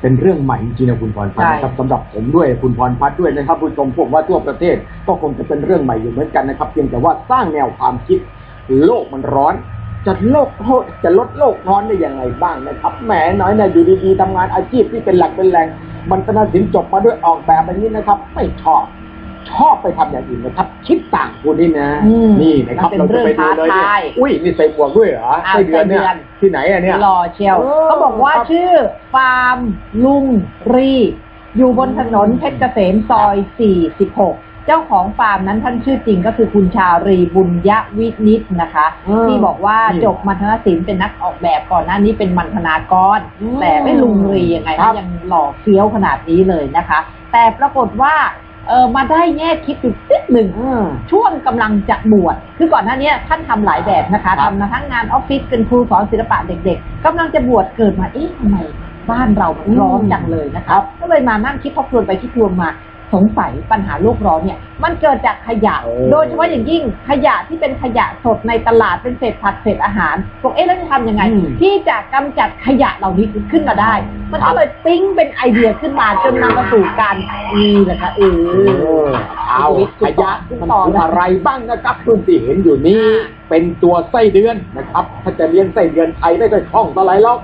เป็นเรื่องใหม่จริงๆนะคุณพรพัฒน์ใช่นะครับสำหรับผมด้วยคุณพรพัฒน์ด้วยนะครับผู้ชมผมว่าทั่วประเทศก็คงจะเป็นเรื่องใหม่อยู่เหมือนกันนะครับเพียงแต่ว่าสร้างแนวความคิดโลกมันร้อนจะโลกจะลดโลกร้อนได้ยังไงบ้างนะครับแหมน้อยนะอยู่ดีๆทำงานอาชีพที่เป็นหลักเป็นแหล่งมันธนศิลป์จบมาด้วยออกแบบแบบนี้นะครับ ไม่ชอบ ชอบไปทำอย่างอื่นนะครับ คิดต่างคุณนี่นะอืมนี่นะครับมันเป็นเราจะไปดูเลยเรื่องท้าเนี่ยทายอุ้ยนี่ใส่หมวกด้วยเหรออ้าวไส้เดือนเนี่ยไส้เดือนที่ไหนอะเนี่ยรอเชียวเออเขาบอกว่าครับชื่อฟาร์มลุงรี อยู่บนถนนเพชรเกษมซอย 46เจ้าของฟาร์มนั้นท่านชื่อจริงก็คือคุณชารีบุญยวินิตนะคะเออที่บอกว่านี่จบมัธนศิลป์เป็นนักออกแบบก่อนหน้านี้เป็นมันธนากรอืมแต่ไม่ลุงรียังไงครันะบยังหล่อเฟี้ยวขนาดนี้เลยนะคะ แต่ปรากฏว่า เออมาได้แง่คิดอยู่นิดหนึ่งอืม ช่วงกำลังจะบวชคือก่อนหน้านี้ท่านทำหลายแบบนะคะครับ ทำมาทั้งงานออฟฟิศเป็นครูสอนศิลปะเด็กๆกำลังจะบวชเกิดมาเอ๊ะทำไมบ้านเรามันร้อนจังเลยนะคะก็เลยมานั่งคิดทบทวนไปคิดทวนมา สงสัยปัญหาโลกร้อนเนี่ย มันเกิดจากขยะโอ้โดยเฉพาะอย่างยิ่งขยะที่เป็นขยะสดในตลาดเป็นเศษผักเศษอาหารบอกเอ๊ะแล้วจะทำยังไงอืมที่จะกำจัดขยะเหล่านี้ขึ้นมาได้ มันครัก็บเลยปิ๊งเป็นไอเดียขึ้นมาจนนำมาสู่การนี่แหละค่ะเอเอออเอาขยะขึ้นมันต่อคือนะอะไรบ้างนะครับคุณที่เห็นอยู่นี้อ่าเป็นตัวไส้เดือนนะครับ ถ้าจะเลี้ยงไส้เดือนไทยได้ก็คล่องต่อไรหรอก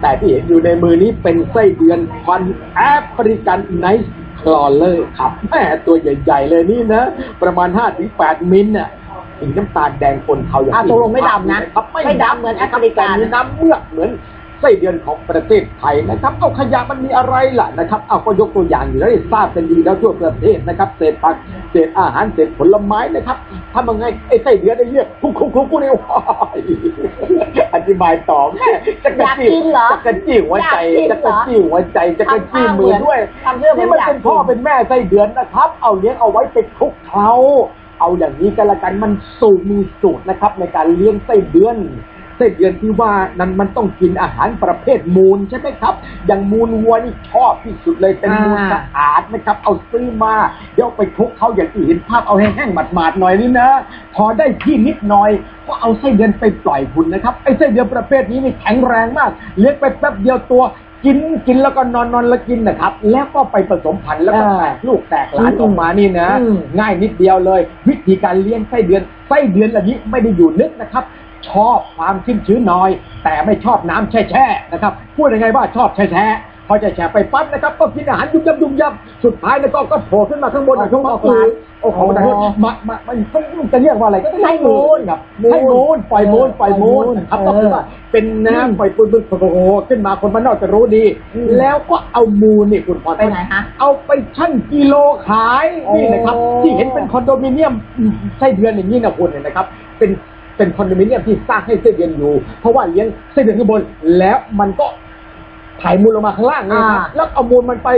แต่ที่เห็นอยู่ในมือนี้เป็นไส้เดือนพันธุ์แอฟริกันไนท์ คลอเลอร์ครับแหมตัวใหญ่ ๆ เลยนี่นะ ประมาณ5-8มิลน่ะสีน้ำตาลแดงปนเทาอย่างอะที่ตกลงไม่ดำนะครับไม่ดำเหมือนแอฟริกันแต่มีน้ำเมือกเหมือนไส้เดือนของประเทศไทยนะครับ เอาขยะมันมีอะไรล่ะนะครับ เอาก็ยกตัวอย่างอยู่แล้วได้ทราบกันดีแล้วทั่วประเทศนะครับ เศษผัก เศษอาหารเศษผลไม้นะครับทำยังไงไอ้ไส้เดือนได้เรียกคุกคุกคุกคุกเนี่ยว้ายอธิบายต่อแม่จะกระจิ้อยากกินเหรอจะกระจิ้หัวใจอยากกินจะเหกรอระจิ้หัวใจจะกระจิ้มือด้วยทำเรื่องเหมือนนี่มันอยากเป็นพ่อกินเป็นแม่ไส้เดือนนะครับ เอาเลี้ยงเอาไว้เป็นคลุกเคล้าเอาอย่างนี้กันละกันมันสูตรมีสูตรนะครับ ในการเลี้ยงไส้เดือน ไส้เดือนที่ว่านั้นมันต้องกินอาหารประเภทมูลใช่ไหมครับ อย่างมูลวัวนี่ชอบที่สุดเลยเป็นมูลอ่าสะอาดนะครับ เอาซื้อมาเดี๋ยวเอาไปคลุกเขาอย่างที่เห็นภาพเอาแห้งๆหมาดๆหน่อยนี่นะ พอได้ที่นิดหน่อย ก็เอาไส้เดือนไปปล่อยคุณนะครับไอ้ไส้เดือนประเภทนี้นี่แข็งแรงมาก เลี้ยงไปแป๊บเดียวตัวกินกินแล้วก็นอนนอนแล้วกินนะครับ แล้วก็ไปผสมพันธุ์แล้วก็แตกลูกแตกหลานออกมานี่นะอืมง่ายนิดเดียวเลย วิธีการเลี้ยงไส้เดือนไส้เดือนเหล่านี้ไม่ได้อยู่นึกนะครับ ชอบความชื้นชื้นๆหน่อย แต่ไม่ชอบน้ำแช่แช่ๆนะครับพูดยังไงว่าชอบแช่แช่ๆพอจะแช่ไปปั๊บนะครับก็กินอาหารยุ่มยำยุ่มยำสุดท้ายแล้วก็ก็โผล่ขึ้นมาข้างบนอ๋อช่วงออกคืมาอโอ้โหแต่คือมามามันมันจะเรียกว่าอะไรก็ได้ให้มูลครับให้มูลปล่อยมูลปล่อยมูลนะครับเออก็คือว่าเป็นน้ำปล่อยปุ้นปุ้นโอ้โหขึ้นมาคนมันนอกจะรู้ดีอืมแล้วก็เอามูลนี่คุณพรไปไหนฮะเอาไปชั่งกิโลขายนี่นะครับโอ้ที่เห็นเป็นคอนโดมิเนียมไส้เดือนอย่างนี้นะคุณเนี่ยนะครับ เป็น เป็นคอนโดมิเนียมที่สร้างให้ไส้เดือนอยู่ เพราะว่าเลี้ยงไส้เดือนข้างบน แล้วมันก็ถ่ายมูลลงมาข้างล่างนี่นะครับอ่า แล้วเอามูลมันไป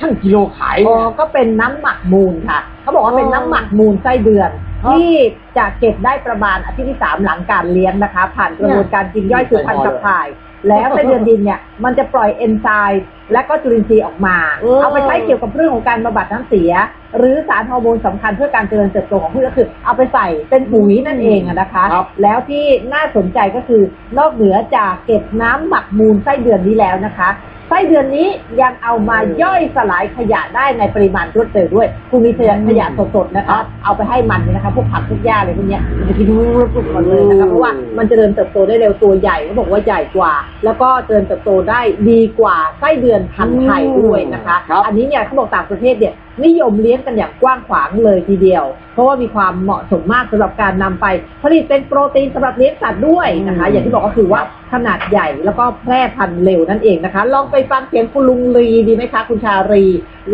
ชั่งกิโลขาย อ๋อก็เป็นน้ำหมักมูลค่ะ เขาบอกว่าเป็นน้ำหมักมูลไส้เดือน ครับที่จะเก็บได้ประมาณอาทิตย์ที่สามหลังการเลี้ยงนะคะ ผ่านกระบวนการกินย่อยคือพันกับถ่าย แล้วไส้เดือนดินเนี่ยมันจะปล่อยเอนไซม์และก็จุลินทรีย์ออกมา เออเอาไปใช้เกี่ยวกับเรื่องของการบำบัดน้ำเสีย หรือสารฮอร์โมนสำคัญเพื่อการเจริญเติบโตของพืชก็คือ เอาไปใส่เป็นปุ๋ยนั่นเองอะนะคะครับแล้วที่น่าสนใจก็คือนอกเหนือจากเก็บน้ำหมักมูลไส้เดือนนี้แล้วนะคะ ไส้เดือนนี้ยังเอามาย่อยสลายขยะได้ในปริมาณรวดเร็วด้วยคุณมีขยะขยะสดๆนะคะเอาไปให้มันเนี่ยนะคะพวกผักพวกหญ้าอะไรพวกเนี้ยมันจะกินรุบๆหมดเลยนะคะเพราะว่ามันเจริญเติบโตได้เร็วตัวใหญ่เขาบอกว่าใหญ่กว่า แล้วก็เจริญเติบโตได้ดีกว่าไส้เดือนพันธุ์ไทยด้วยนะคะครับอันนี้เนี่ยเขาบอกต่างประเทศเนี่ยนิยมเลี้ยงกันอย่างกว้างขวางเลยทีเดียว เพราะว่ามีความเหมาะสมมากสำหรับการนำไป ผลิตเป็นโปรตีนสำหรับเลี้ยงสัตว์ด้วยนะคะ อย่างที่บอกก็คือว่าขนาดใหญ่แล้วก็แพร่พันธุ์เร็วนั่นเองนะคะ ลองไปฟังเสียงคุณลุงรีดีไหมคะคุณชารี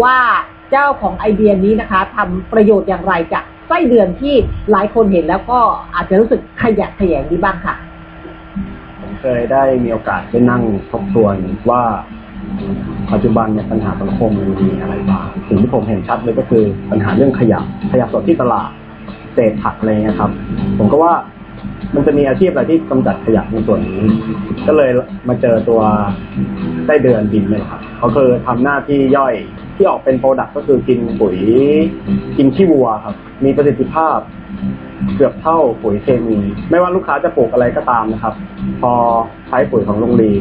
ว่าเจ้าของไอเดียนี้นะคะทำประโยชน์อย่างไรจากไส้เดือนที่หลายคนเห็นแล้วก็อาจจะรู้สึกขยะแขยงดีบ้างค่ะผมเคยได้มีโอกาสได้นั่งทบทวนว่าปัจจุบันเนี่ยปัญหาสังคมมันมีอะไรบ้างสิ่งที่ ผมเห็นชัดเลยก็คือปัญหาเรื่องขยะขยะสดที่ตลาดเศษผักอะไรเงี้ยครับ ผมก็ว่ามันจะมีอาชีพอะไรที่กำจัดขยะในส่วนนี้ ก็เลยมาเจอตัวได้เดือนดินเลยครับเขาคือทำหน้าที่ย่อยที่ออกเป็นโปรดักต์ก็คือกินปุ๋ยกินขี้วัวครับ มีประสิทธิภาพ เกือบเท่าปุ๋ยเคมี ไม่ว่าลูกค้าจะปลูกอะไรก็ตามนะครับ พอใช้ปุ๋ยของโรงรี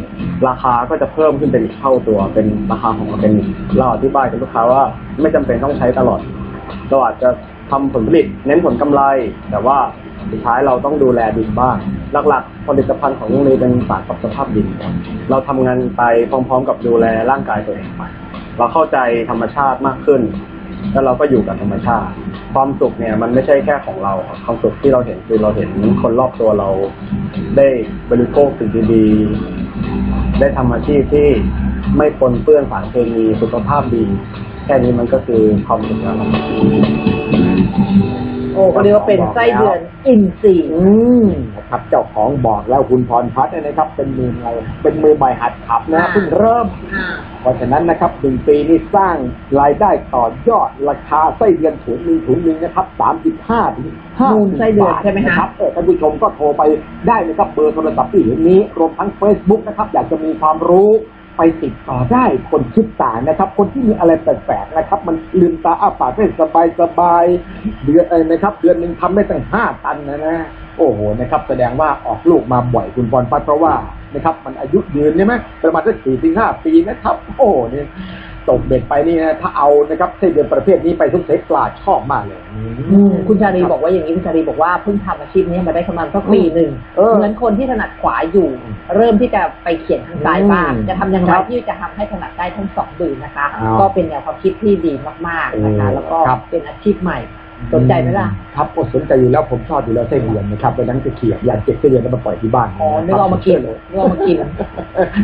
ราคาก็จะเพิ่มขึ้นเป็นเท่าตัวเป็นราคาของออร์แกนิกเราอธิบายกับลูกค้าว่าไม่จำเป็นต้องใช้ตลอดเราอาจจะทำผลผลิต เน้นผลกำไร แต่ว่าสุดท้ายเราต้องดูแลดินบ้าง หลักๆผลิตภัณฑ์ของโรงเรียนเป็นสารปรับสภาพดิน เราทำงานไปพร้อมๆ กับดูแลร่างกายตัวเองไปเราเข้าใจธรรมชาติมากขึ้น แล้วเราก็อยู่กับธรรมชาติ ความสุขเนี่ย มันไม่ใช่แค่ของเราครับความสุขที่เราเห็นคือเราเห็นคนรอบตัวเรา ได้บริโภคสิ่งดีๆได้ทำอาชีพที่ไม่ปนเปื้อนสารเคมีสุขภาพดี แค่นี้มันก็คือความสุขแล้วครับโอ้ก็เรียกว่าเป็นไส้เดือนอินทรีย์อืม นะครับ เจ้าของบอกแล้วคุณพรพัฒน์เนี่ยนะครับ เป็นมือใหม่เป็นมือใหม่หัดขับนะอ่าเพิ่งเริ่ม เพราะฉะนั้นนะครับหนึ่งปีนี่สร้างรายได้ต่อยอดราคาไส้เดือนถุงหนึ่งถุงหนึ่งนะครับสามสิบห้าถึงห้ามูลไส้เดือนใช่ไหมคะครับเออท่านผู้ชมก็โทรไปได้นะครับเบอร์โทรศัพท์ที่เห็นนี้รวมทั้ง Facebook นะครับ อยากจะมีความรู้ไปติดต่อได้คนคิดต่างนะครับ คนที่มีอะไรแปลกๆนะครับ มันลืมตาอ้าปากได้สบายสบายๆเดือนเออนะครับ เดือนหนึ่งทำได้ตั้งห้าตันนะนะ โอ้โหนะครับ แสดงว่าออกลูกมาบ่อยคุณพรพัฒน์เพราะว่านะครับมันอายุยืนใช่ไหมประมาณสักสี่ถึงห้าปีนะครับ โอ้โหเนี่ยตกเบ็ดไปนี่นะถ้าเอานะครับเส้นเดือนประเภทนี้ไปทุกเซตปลาชอบมากเลยอืมคุณชาลีบอกว่าอย่างนี้คุณชาลีบอกว่าเพิ่งทำอาชีพนี้มาได้ประมาณสักปีหนึ่งเออเหมือนคนที่ถนัดขวาอยู่ เริ่มที่จะไปเขียนทางซ้ายบ้างอืมจะทำอย่างไรครับที่จะทำให้ถนัดได้ทั้งสองดืนนะคะอ้าวก็เป็นแนวความคิดที่ดีมากๆนะคะเออแล้วก็ครับเป็นอาชีพใหม่ สนใจไหมล่ะครับก็สนใจอยู่แล้วผมชอบอยู่แล้วไส้เดือนนะครับไปนั้นจะเขียบอยากเก็บไส้เดือนแล้วมาปล่อยที่บ้านอ๋อนึกเอามากินนึกเอามากิน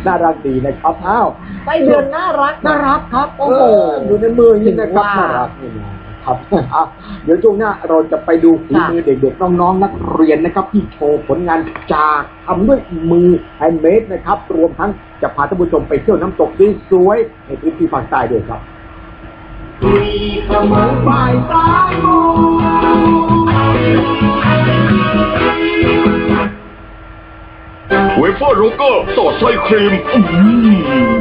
น่ารักดีนะครับอ้าวไส้เดือนน่ารักน่ารักครับโอ้โหเดูในมืออย่างนี้นะครับถึงว่าน่ารักนี่นะครับอะเดี๋ยวช่วงหน้าเราจะไปดูฝีมือเด็กๆน้องๆนักเรียนนะครับ ที่โชว์ผลงานจากทำด้วยมือแฮนด์เมดนะครับ รวมทั้งจะพาท่านผู้ชมไปเที่ยวน้ำตกสวยๆในพื้นที่ภาคใต้ด้วยครับ เวเฟอร์โรเกอร์สอดไส้ครีม อื้อหือ